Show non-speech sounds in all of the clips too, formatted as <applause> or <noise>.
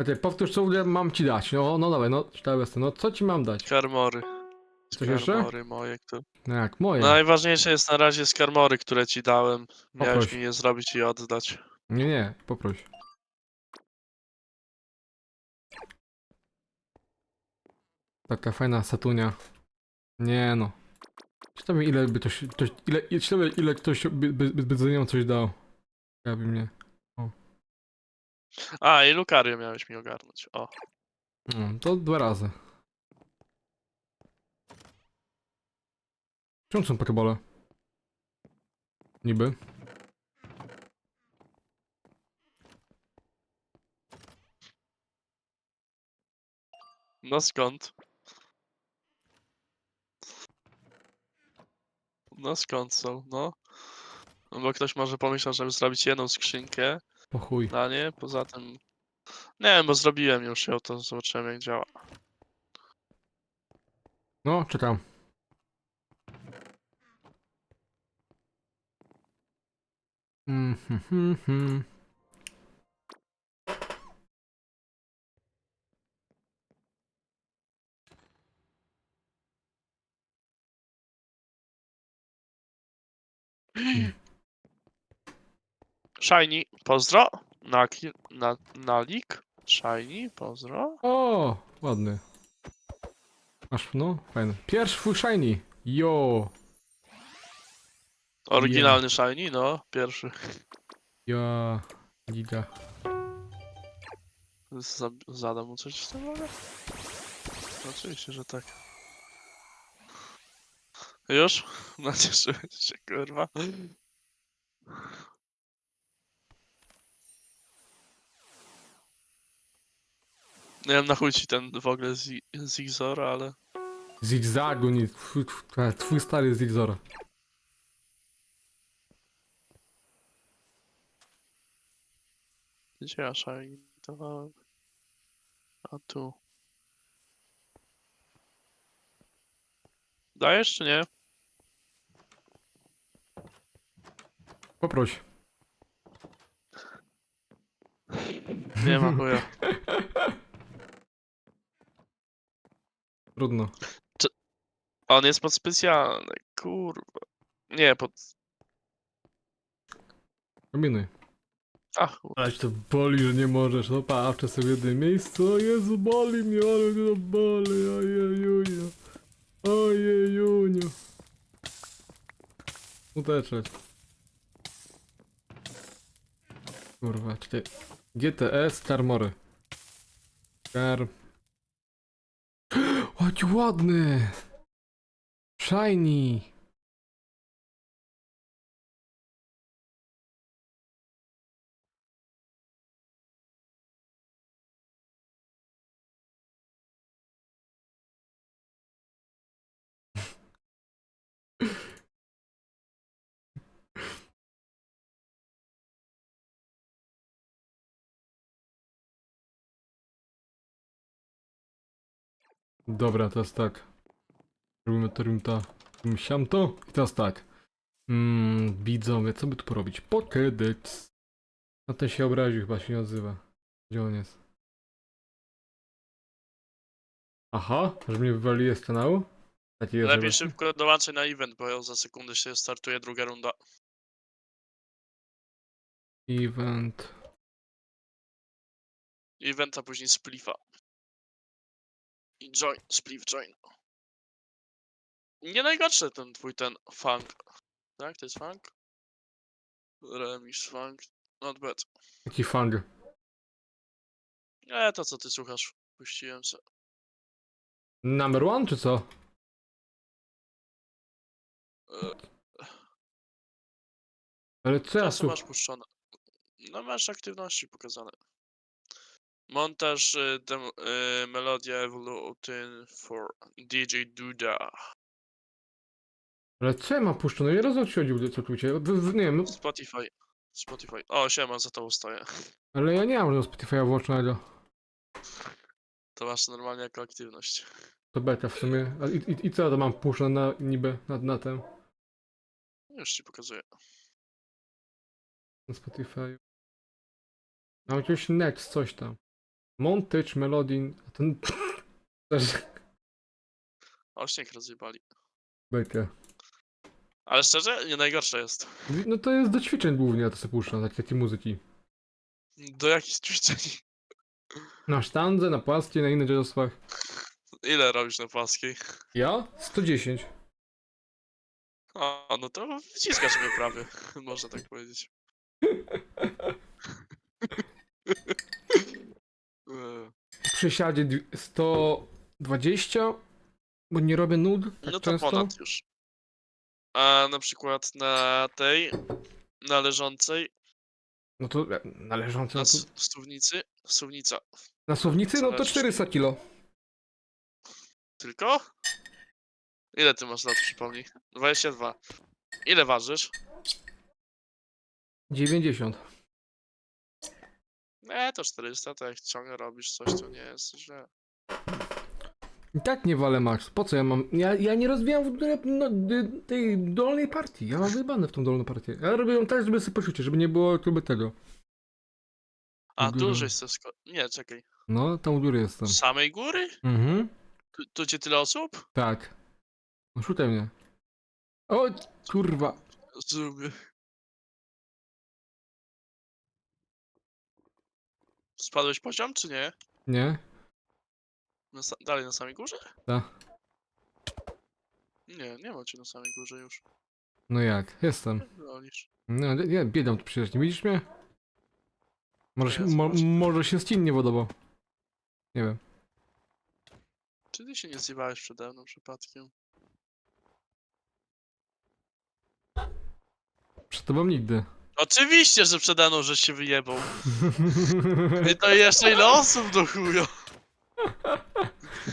Czekaj, powtórz co w ogóle mam ci dać. No, no dawaj, no, czytałem no co ci mam dać? Karmory. Coś jeszcze? Skarmory moje, które... No jak, moje. Najważniejsze jest na razie skarmory, które ci dałem. Miałeś Poproś. mi je zrobić i oddać. Nie, nie, poproś. Taka fajna satunia. Nie no. Ciekawe ile by ktoś, ktoś ile, ciekawe ile ktoś by, by, by, by za nią coś dał. Ciekawi mnie. A, i Lukarię miałeś mi ogarnąć. O. No, to dwa razy. Czemu są pokebole? Niby. No skąd? No skąd są, no? No Bo ktoś może pomyślał, żeby zrobić jedną skrzynkę Po chuj. dla nie, poza tym... Nie wiem, bo zrobiłem już ją, to zobaczyłem jak działa. No, czekam. Mhm, <laughs> mhm. Shiny, pozdro. Na, ki- na, na lik. Shiny, pozdro. O, ładny. Aż, no, fajny. Pierwszy full shiny. Yo, Oryginalny Shiny, no, pierwszy. ja, giga. Z- Zadam mu coś w tym mogę? Oczywiście, że tak. Już? <laughs> Nacieszyłem się, kurwa. Nie wiem na chuj ci ten w ogóle Zi- Zigzor, ale... Zigzagu, nie, twój, stary Zigzor. Gdzie ja Shiny dawałem? A tu. Dajesz czy nie? Poproś. Nie ma chuja. <laughs> Trudno. On jest pod specjalny, kurwa. Nie, pod... Kombinuj. Ach, Ać to boli, że nie możesz. No patrzę sobie w jednym miejscu. O Jezu, boli mnie, ale mnie to boli. Ojejuniu. Ojejuniu. Uteczeć. Kurwa, czekaj. GTS Karmory. Kar... Jaki ładny! Shiny! Dobra, teraz tak. Robimy to, robimy to, robimy siam to. I teraz tak. Mmm, widzowie, co by tu porobić? Pokédex. Na ten się obraził, chyba się nie odzywa. Gdzie on jest? Aha, że mnie wywaliło z kanału? Taki jest, lepiej że- szybko dołączaj na event, bo za sekundę się startuje druga runda. Event. Event, a później splifa. I join, spliff, join. Nie najgorszy ten twój ten funk. Tak, to jest funk? Remis funk. Not bad. Taki fang. Nie, to co ty słuchasz. Puściłem se. Number one, czy co? E, Ale co ja Co masz słucham? puszczone? No masz aktywności pokazane. Montaż y, dem, y, Melodia Evolution for DJ Duda. Ale co ja mam puszczone? Nie rozumiem, co chodzi, co tu cię. Nie wiem, no, Spotify. Spotify. O, siema, za to stoję. ale ja nie mam żadnego Spotify'a włączonego. To masz normalnie jako aktywność. To beka w sumie. A i, i, I co ja to mam puszczone na niby, na, na tym? Już ci pokazuję. Na Spotify. Mam jakiegoś Next, coś tam. Montage, Melody, a ten też O, śnieg rozjebali. bekę. Ale szczerze, nie najgorsze jest. No to jest do ćwiczeń głównie, ja to sobie puszczam, takie, takie muzyki. Do jakichś ćwiczeń. Na sztandze, na płaskiej, na innych dziadostwach. Ile robisz na płaskiej? Ja? 110. A, no to wciskasz mnie prawie, <laughs> można tak powiedzieć. <laughs> W przysiadzie dwi- 120, bo nie robię nud tak No to często. ponad już. A na przykład na tej, na leżącej, No to e, należące na na, tu... s- stównicy, stównica. na słownicy, no to Zależy. 400 kilo. Tylko? Ile ty masz lat, przypomnij? 22. Ile ważysz? 90. Nie, to 400, to jak ciągle robisz coś, to nie jest źle. I tak nie walę max. Po co ja mam? Ja, ja nie rozwijam w ogóle no, dy- tej dolnej partii. Ja mam wyjebane w tą dolną partię. Ja robię ją tak, żeby sobie poczucie, żeby nie było kluby tego. A, Góry. żeś se sko- Nie, czekaj. No, tam u góry jestem. Samej góry? Mhm. Tu, tu cię tyle osób? Tak. No szukaj mnie. O, kurwa. Zrobię. Spadłeś poziom, czy nie? Nie? Na sa- dalej na samej górze? Tak. Nie, nie ma cię na samej górze już. No jak? Jestem. No, nie, nie, biegam tu przecież, nie widzisz mnie? Może, się, Ja mo, może się Steam nie podobał. Nie wiem. Czy ty się nie zjebałeś przede mną przypadkiem? Przed tobą nigdy. Oczywiście, że przede mną żeś się wyjebał. <laughs> I to jeszcze ile osób do chuja.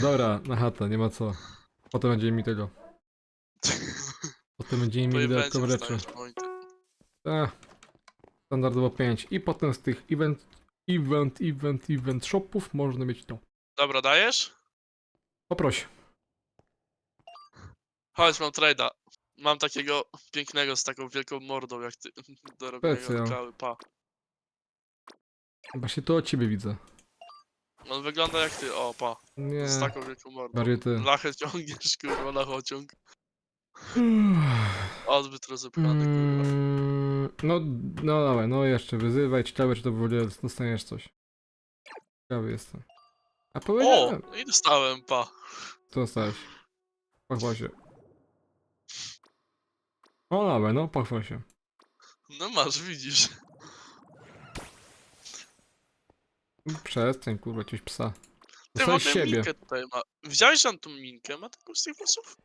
Dobra, na chatę, nie ma co. Potem będziemy mi tego. Potem będziemy mieli <laughs> dodatkowe rzeczy. Tak. Standardowo 5. I potem z tych event, event, event, event shopów można mieć to. Dobra, dajesz? Poproś. Chodź, mam trade'a. Mam takiego pięknego z taką wielką mordą jak ty. <laughs> Do robienia Specjal. kawy, pa. Właśnie to od ciebie widzę. On wygląda jak ty, o pa. Nie. Z taką wielką mordą. Wariety. Lachę ciągniesz, kurwa, lachociąg. <sighs> Odbyt rozepchany, kurwa. Mm, no, no dawaj, no jeszcze wyzywaj. Ciekawe, czy to w ogóle dostaniesz coś. Ciekawy jestem. A O! powiedziałem. I dostałem, pa. Co dostałeś? Pochwal się. O, dawaj, no, pochwal się. No masz, widzisz. Przestań, kurwa, jakiegoś psa. Ty ma tę siebie, minkę tutaj ma. Widziałeś tam tą minkę? Ma taką z tych włosów?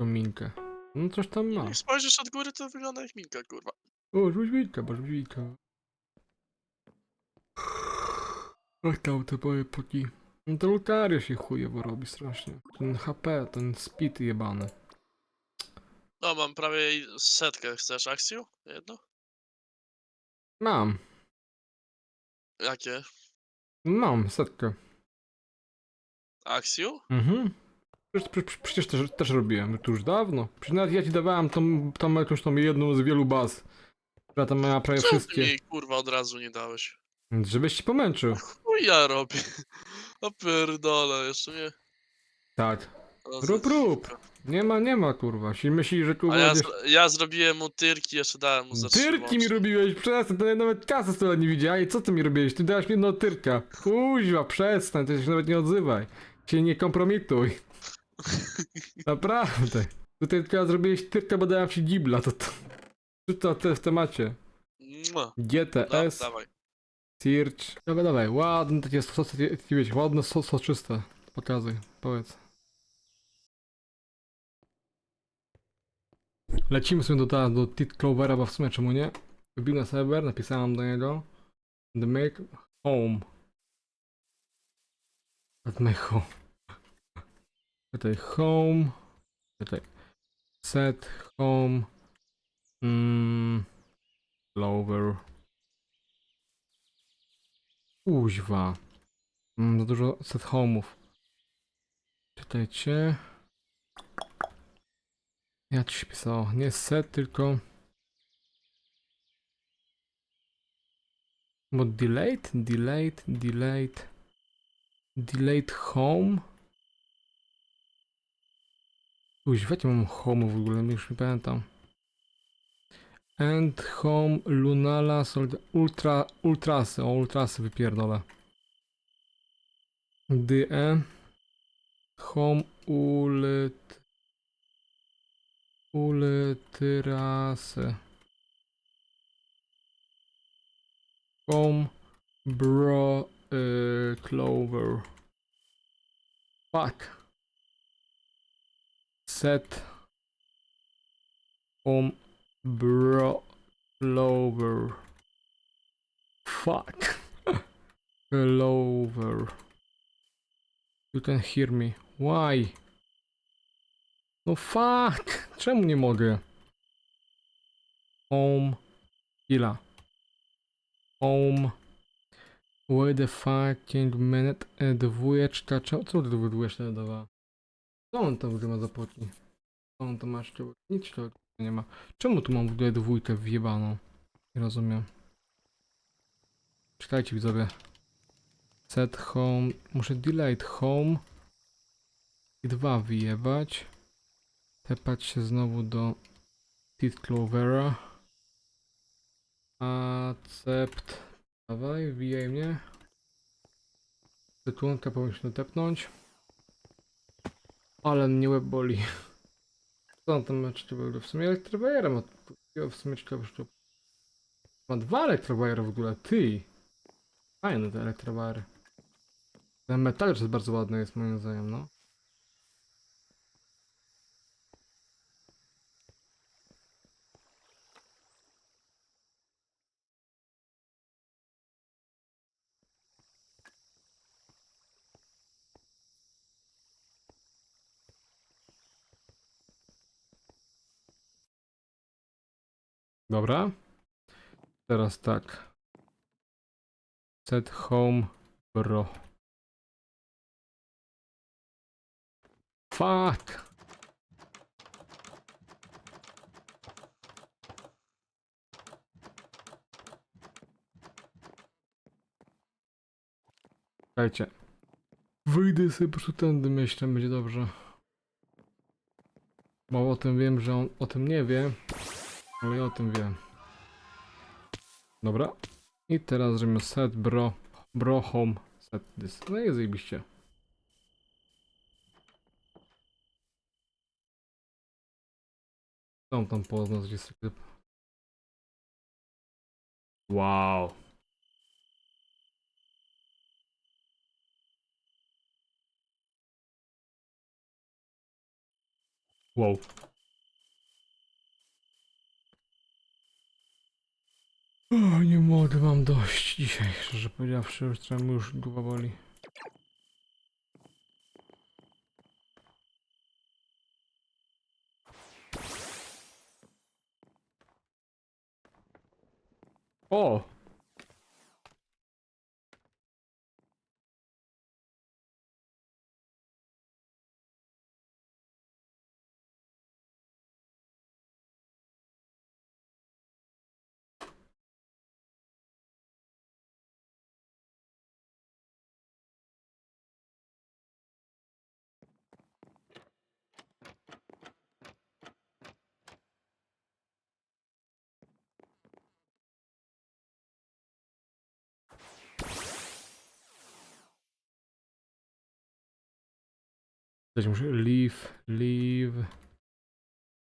tą minkę. No, coś tam ma. Jak spojrzysz od góry, to wygląda jak minka, kurwa. O, żółwika, bo żółwika. Ach, tam te moje poki. No to Lucario się chujowo robi strasznie. Ten HP, ten speed jebany. No, mam prawie setkę. Chcesz akcję? Jedno? Mam, Jakie? mam setkę. Akcję? Mhm. Przecież, przecież, przecież też, też robiłem, to już dawno. Przecież nawet ja ci dawałem tą, tą jakąś tą jedną z wielu baz. Która tam miała prawie Co ty wszystkie. mi, kurwa, od razu nie dałeś? Żebyś ci pomęczył. Chuj ja robię. <laughs> O pierdolę, jeszcze mnie... Tak. Rób, rób. Nie ma, nie ma kurwa. Jeśli myślisz, że tu A ja, będziesz... zro- ja zrobiłem mu tyrki, jeszcze dałem mu za trzy Tyrki mi łącznie. robiłeś, przestań, to ja nawet kasy z tego nie widziałem. I co ty mi robiłeś? Ty dałeś mi jedno tyrka. Kuźwa, przestań, ty się nawet nie odzywaj. Się nie kompromituj. <laughs> Naprawdę. Tutaj tylko zrobiłeś tyrka, bo dałem ci gibla, to to... To, to w temacie. Mua. No, GTS, dawaj. Search. Dobra, dawaj, ładne takie sos, takie, wiecie, ładne soczyste. Pokazuj, powiedz. Lecimy sobie do, do Tit Clovera, bo w sumie czemu nie? Wbił na serwer, napisałem do niego. The make home. At my home. <laughs> Tutaj home. Tutaj set home. Mm, Clover. Kuźwa. Mam za dużo set home'ów. Czytajcie. Ja ci się pisało. Nie set, tylko... Bo delayed, delayed, delayed, delayed home. Wiecie, mam home w ogóle, już nie pamiętam. And home Lunala Solda Ultra Ultrasy, o Ultrasy wypierdolę. DE Home Ulit Ultrasy Home Bro Clover. Fuck Set. Home Bro Clover. Fuck. Clover. You can hear me. Why? No fuck! Czemu nie mogę? Home Chwila Home Wait the fucking minute e, Dwójeczka Czemu co ty dwójeczka dawała? Co on tam w ogóle ma za potni? Co on tam ma jeszcze? Nic to nie ma. Czemu tu mam w ogóle dwójkę wjebaną? Nie rozumiem. Czekajcie widzowie. Set home. Muszę delayed home. I dwa wyjebać. Tepać się znowu do Teeth Clovera. Accept. Dawaj, wbijaj mnie. Tytułka powinien tepnąć. Ale mnie łeb boli. <laughs> Co on tam ma jeszcze W sumie elektrowajera ma. W sumie ciekawe, że Ma dwa elektrowajery w ogóle, ty! Fajne te elektrowajery. Ten metal jest bardzo ładny jest moim zdaniem, no. Dobra. Teraz tak. Set home bro. Fuck. Słuchajcie. Wyjdę sobie po prostu tędy myślę, będzie dobrze. Bo o tym wiem, że on o tym nie wie. Ale ja o tym wiem. Dobra. I teraz zrobimy set bro, bro home, set this. No i zajebiście. Tam poznał, gdzie jest taki... Wow. Wow. O, nie mogę, mam dość dzisiaj, szczerze powiedziawszy, już mi już głowa boli. O! Coś muszę. Leave, leave.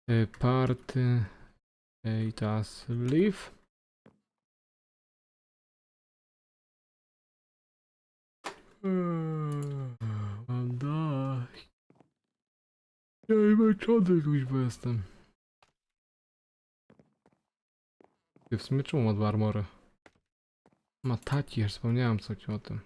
e, Party. e, I teraz leave. Eee, Mam dość. Ja i męczony kuźwa jestem. Ty w sumie czemu ma dwa armory? Ma taki, aż wspomniałem coś o tym.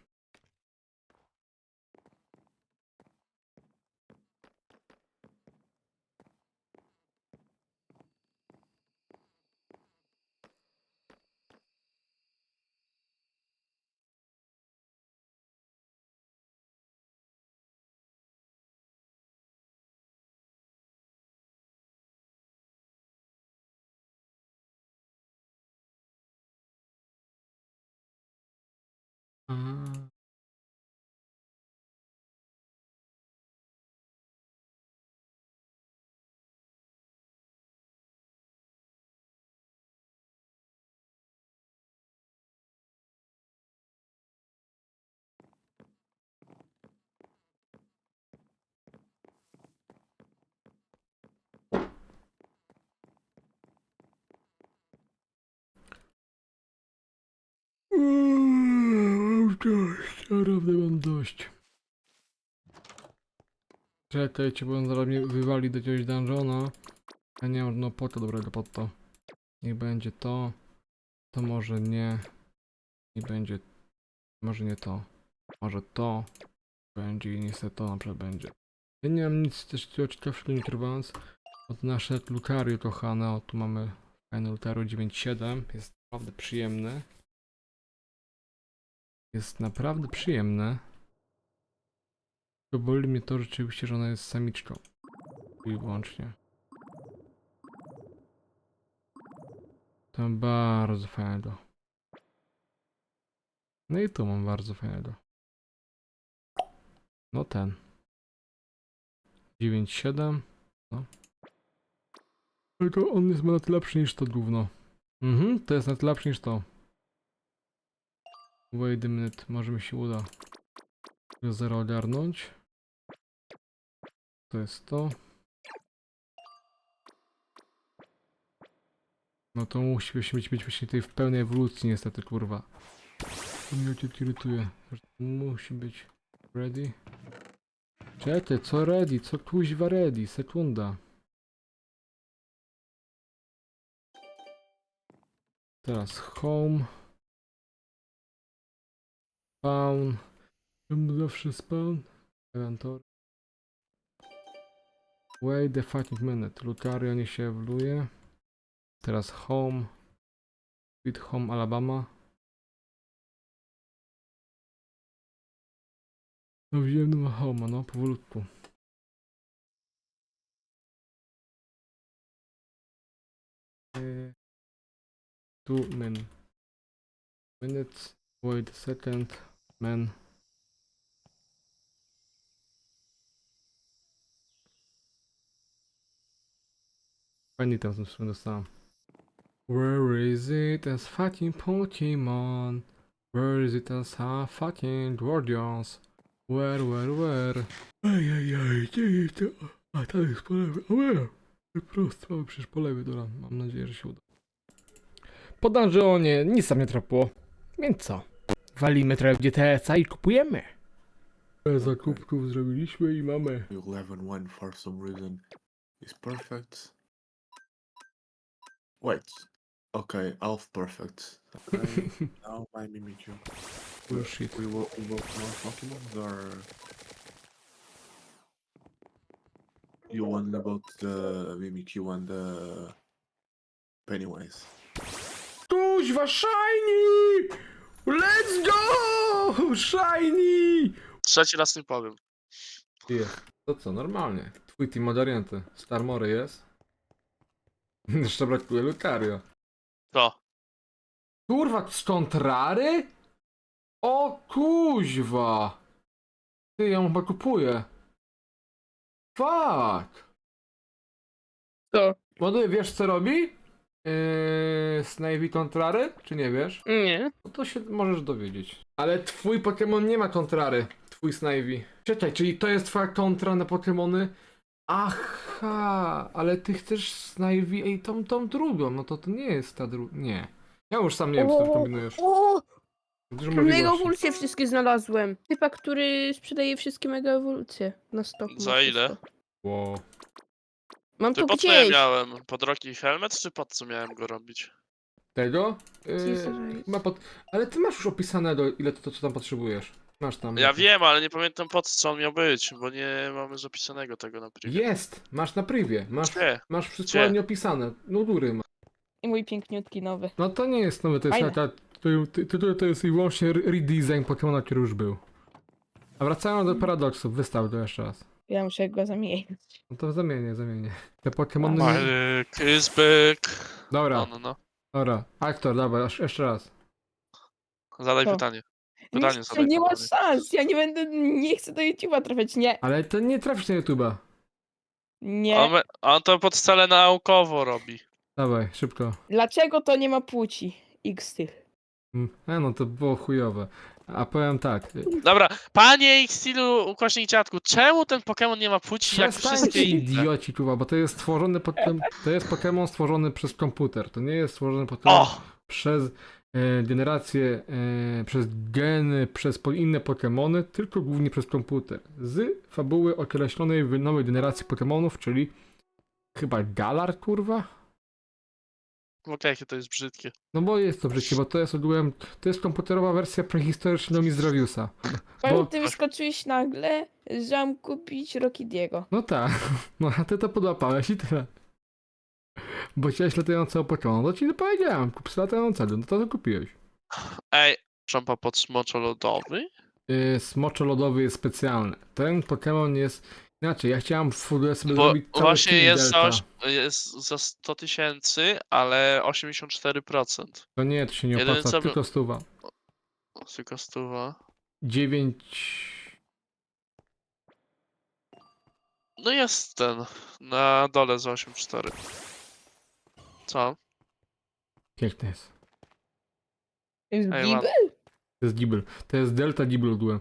A. Mam dość, naprawdę mam dość. Czekajcie, bo on zaraz mnie wywali do jakiegoś dungeona. Ja nie mam no pota dobrego pod to. Niech będzie to. To może nie. I będzie. Może nie to. Może to. Będzie i niestety to na przykład będzie. Ja nie mam nic też ciekawszego nie trwając. Od nasze Lucario kochane. O tu mamy fajny Lucario 9.7. Jest naprawdę przyjemny. Jest naprawdę przyjemne. To boli mnie to rzeczywiście, że ona jest samiczką. I wyłącznie. To bardzo fajnego. No i tu mam bardzo fajnego. No ten. 9.7. No. Tylko on jest nawet lepszy niż to gówno. Mhm, to jest nawet lepszy niż to. Wait a minute, może mi się uda. Zero ogarnąć. To jest to. No to musi być, właśnie tej w pełnej ewolucji niestety, kurwa. To mnie cię irytuje. Musi być ready. Czekaj, co ready? Co kuźwa ready? Sekunda. Teraz home. Spawn. Czemu zawsze spawn? Inventory. Wait the fucking minute. Lucario nie się ewoluuje. Teraz home. Sweet home Alabama. No wziąłem nowe home, no powolutku. Two min. Minutes. Wait a second. Man. Fajnie tam dostałem. Where is it as fucking Pokemon? Where is it as fucking Guardians? Where, where, where? Ajajaj, gdzie jest to? A, tam jest po lewej. Where? Prosto, przecież po lewej, dobra. Mam nadzieję, że się uda. Po dungeonie nic tam nie trapiło. Więc co? Walimy trochę w GTS-a i kupujemy. Zakupków zrobiliśmy i mamy. 11-1 for some reason is perfect. Wait. Okay, half perfect. Okay, <laughs> now my Mimikyu. Bullshit. We will we will more Pokemon or you want about the Mimikyu and the Pennywise? Kuźwa, shiny! Let's go! Shiny! Trzeci raz nie powiem. Jest. To co, normalnie. Twój team od Orienty. Starmory jest. <laughs> Jeszcze brakuje Lucario. To. Kurwa, skąd rary? O kuźwa! Ty, ja ją chyba kupuję. Fuck! To. Młody, wiesz co robi? Yy, Snivy kontrary? Czy nie wiesz? Nie. No to się możesz dowiedzieć. Ale twój Pokémon nie ma kontrary. Twój Snivy. Czekaj, czyli to jest twoja kontra na Pokémony? Aha, ale ty chcesz Snivy i tą, tą drugą. No to to nie jest ta druga. Nie. Ja już sam nie wiem, co ty kombinujesz. O, mega ewolucje wszystkie znalazłem. Typa, który sprzedaje wszystkie mega ewolucje na stop. ma Za ile? Wow. Mam Ty to pod co ja gdzieś. miałem? Pod Rocky Helmet, czy pod co miałem go robić? Tego? Jezu, Yy, ma pod... Ale ty masz już opisanego, ile to, to co tam potrzebujesz. Masz tam. Ja wiem, ale nie pamiętam pod co on miał być, bo nie mamy zapisanego tego na privie. Jest! Masz na privie. Masz, Gdzie? masz wszystko Gdzie? ładnie opisane. No góry ma. I mój piękniutki nowy. No to nie jest nowy, to jest, Fajne. ta, to, to, to, to jest i wyłącznie re- redesign Pokemona, który już był. A wracając do paradoksów, wystaw to jeszcze raz. Ja muszę go zamienić. No to zamienię, zamienię. Te Pokemony... Fajne. Nie... Marek is back. Dobra, No, no, no. dobra. Aktor, dobra, aż- jeszcze raz. Zadaj Co? pytanie. Pytanie nie, zadaj, nie ma szans, ja nie będę, nie chcę do YouTube'a trafiać, nie, Ale to nie trafisz na YouTube'a. nie. On, on to pod cele naukowo robi. Dawaj, szybko. Dlaczego to nie ma płci? X tych. Mm, A no to było chujowe. A powiem tak. Dobra, panie ich stylu ukośnik dziadku, czemu ten Pokémon nie ma płci jak Przestańcie wszystkie inne? idioci, kurwa, bo to jest stworzony potem, to jest Pokémon stworzony przez komputer. To nie jest stworzony Pokémon O! przez e, generację, e, przez geny, przez po, inne Pokémony, tylko głównie przez komputer. Z fabuły określonej w nowej generacji Pokémonów, czyli chyba Galar, kurwa? Okej, jakie to jest brzydkie. No bo jest to brzydkie, bo to jest ogółem, to jest komputerowa wersja prehistorycznego Mizdrowiusa. <laughs> Powiem, Bo- ty wyskoczyłeś nagle, że mam kupić Rokidiego. No tak, <laughs> no a ty to podłapałeś i tyle. Bo chciałeś latającego Pokémon, to ci nie powiedziałem, kup sobie latającego, no to to kupiłeś. Ej, szampa pod smoczo lodowy? Yy, smoczo lodowy jest specjalny. Ten Pokémon jest inaczej. Ja chciałem w ogóle sobie Bo zrobić cały właśnie team jest za, Delta. oś- jest za 100 tysięcy, ale 84%. To nie, to się nie Jedyne, opłaca, co by- tylko stuwa. O, Tylko stuwa. 9... No jest ten, na dole za 8,4. Co? Piękny jest. Jest Ej, Gibel? To jest Gibel. To jest Delta ogółem.